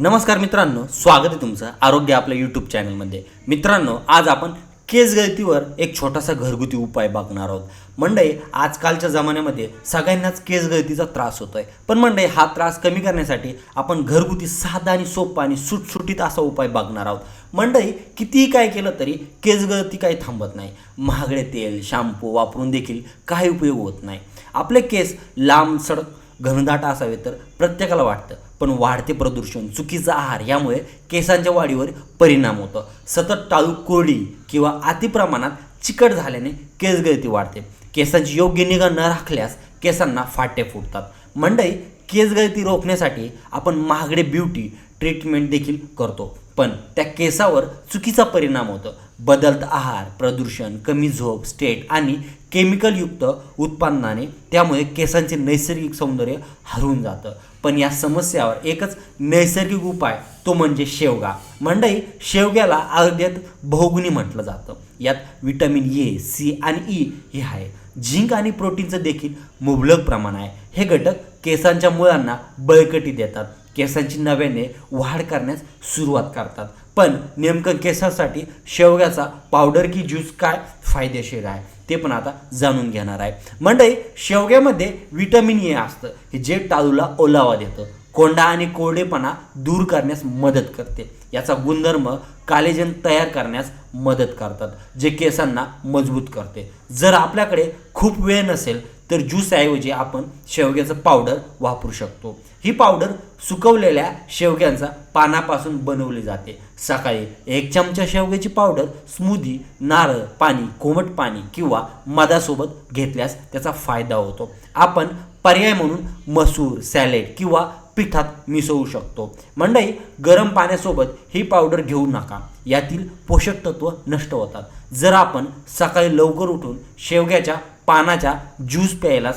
नमस्कार मित्रांनो स्वागत आहे तुमचं आरोग्य आपल्या यूट्यूब चॅनलमध्ये मित्रांनो आज आपण केस गळतीवर एक छोटासा घरगुती उपाय बघणार आहोत. मंडई आजकालच्या जमान्यामध्ये सगळ्यांनाच केस गळतीचा त्रास होतोय. पण मंडई हा त्रास कमी करण्यासाठी आपण घरगुती साधा आणि सोपा आणि सुटसुटीत असा उपाय बघणार आहोत. मंडई कितीही काय केलं तरी केस गळती काही थांबत नाही. महागडे तेल शॅम्पू वापरून देखील काही उपयोग होत नाही. आपले केस लांब सडक घनदाट असावे तर प्रत्येकाला वाटतं. पण वाढते प्रदूषण चुकीचा आहार यामुळे केसांच्या वाढीवर परिणाम होतो. सतत टाळू कोरडी किंवा अतिप्रमाणात चिकट झाल्याने केसगळती वाढते. केसांची योग्य निगा न राखल्यास केसांना फाटे फुटतात. मंडई केसगळती रोखण्यासाठी आपण महागडे ब्युटी ट्रीटमेंट देखील करतो. पण त्या केसावर चुकीचा परिणाम होतो. बदलत आहार प्रदूषण कमी झोप स्टेट आणि केमिकलयुक्त उत्पादनाने त्यामुळे केसांचे नैसर्गिक सौंदर्य हरवून जातं. पण या समस्यावर एकच नैसर्गिक उपाय तो म्हणजे शेवगा. मंडई शेवग्याला आरोग्यात बहुगुणी म्हटलं जातं. यात विटॅमिन ए सी आणि ई हे आहे. झिंक आणि प्रोटीनचं देखील मुबलक प्रमाण आहे. हे घटक केसांच्या मुळांना बळकटी देतात. केसांची नव्याने वाढ करण्यास सुरुवात करतात. पण नेमकं केसांसाठी शेवग्याचा पावडर की ज्यूस काय फायदेशीर आहे? ते पण आता जाणून घेणार आहे. मंडई शेवग्यामध्ये विटॅमिन ए असतं. हे जे टाळूला ओलावा देतं. कोंडा आणि कोरडेपणा दूर करण्यास मदत करते. याचा गुणधर्म कालेजन तयार करण्यास मदत करतात जे केसांना मजबूत करते. जर आपल्याकडे खूप वेळ नसेल तर ज्यूसऐवजी आपण शेवग्याचं पावडर वापरू शकतो. ही पावडर सुकवलेल्या शेवग्यांचा पानापासून बनवली जाते. सकाळी एक चमचा शेवग्याची पावडर स्मूदी नारळ पाणी कोमट पाणी किंवा मधासोबत घेतल्यास त्याचा फायदा होतो. आपण पर्याय म्हणून मसूर सॅलेड किंवा पिठात मिसळू शकतो. मंडई गरम पाण्यासोबत ही पावडर घेऊ नका. यातील पोषक तत्व नष्ट होतात. जर आपण सकाळी लवकर उठून शेवग्याच्या पानाच्या ज्यूस प्यायला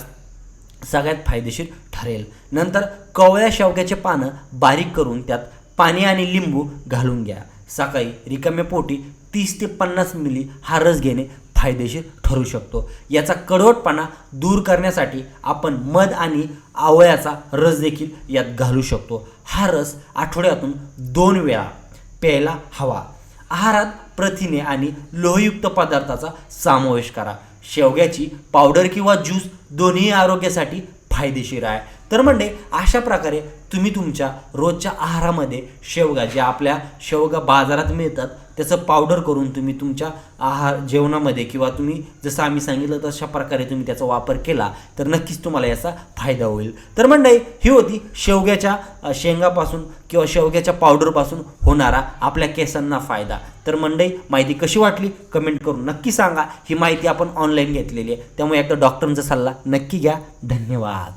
सगळ्यात फायदेशीर ठरेल. नंतर कवळ्या शेवग्याचे पानं बारीक करून त्यात पाणी आणि लिंबू घालून घ्या. सकाळी रिकाम्या पोटी तीस ते पन्नास मिली हा रस घेणे फायदेशीर ठरू शकतो. याचा कडवटपणा दूर करण्यासाठी आपण मध आणि आवळ्याचा रस देखील यात घालू शकतो. हा रस आठवड्यातून दोन वेळा प्यायला हवा. आहारात प्रथिने आणि लोहयुक्त पदार्थाचा समावेश करा. शेवग्याची पावडर किंवा ज्यूस दोन्ही आरोग्यासाठी फायदेशीर आहे. तर म्हणजे अशा प्रकारे तुम्ही तुमच्या रोजच्या आहारामध्ये शेवगा जे आपल्या शेवगा बाजारात मिळतात त्याचं पावडर करून तुम्ही तुमच्या आहार जेवणामध्ये किंवा तुम्ही जसं आम्ही सांगितलं तशा प्रकारे तुम्ही त्याचा वापर केला तर नक्कीच तुम्हाला याचा फायदा होईल. तर मंडळी ही होती शेवग्याच्या शेंगापासून किंवा शेवग्याच्या पावडरपासून होणारा आपल्या केसांना फायदा. तर मंडई माहिती कशी वाटली? कमेंट करून नक्की सांगा. ही माहिती आपण ऑनलाईन घेतलेली आहे. त्यामुळे एकदा डॉक्टरांचा सल्ला नक्की घ्या. धन्यवाद.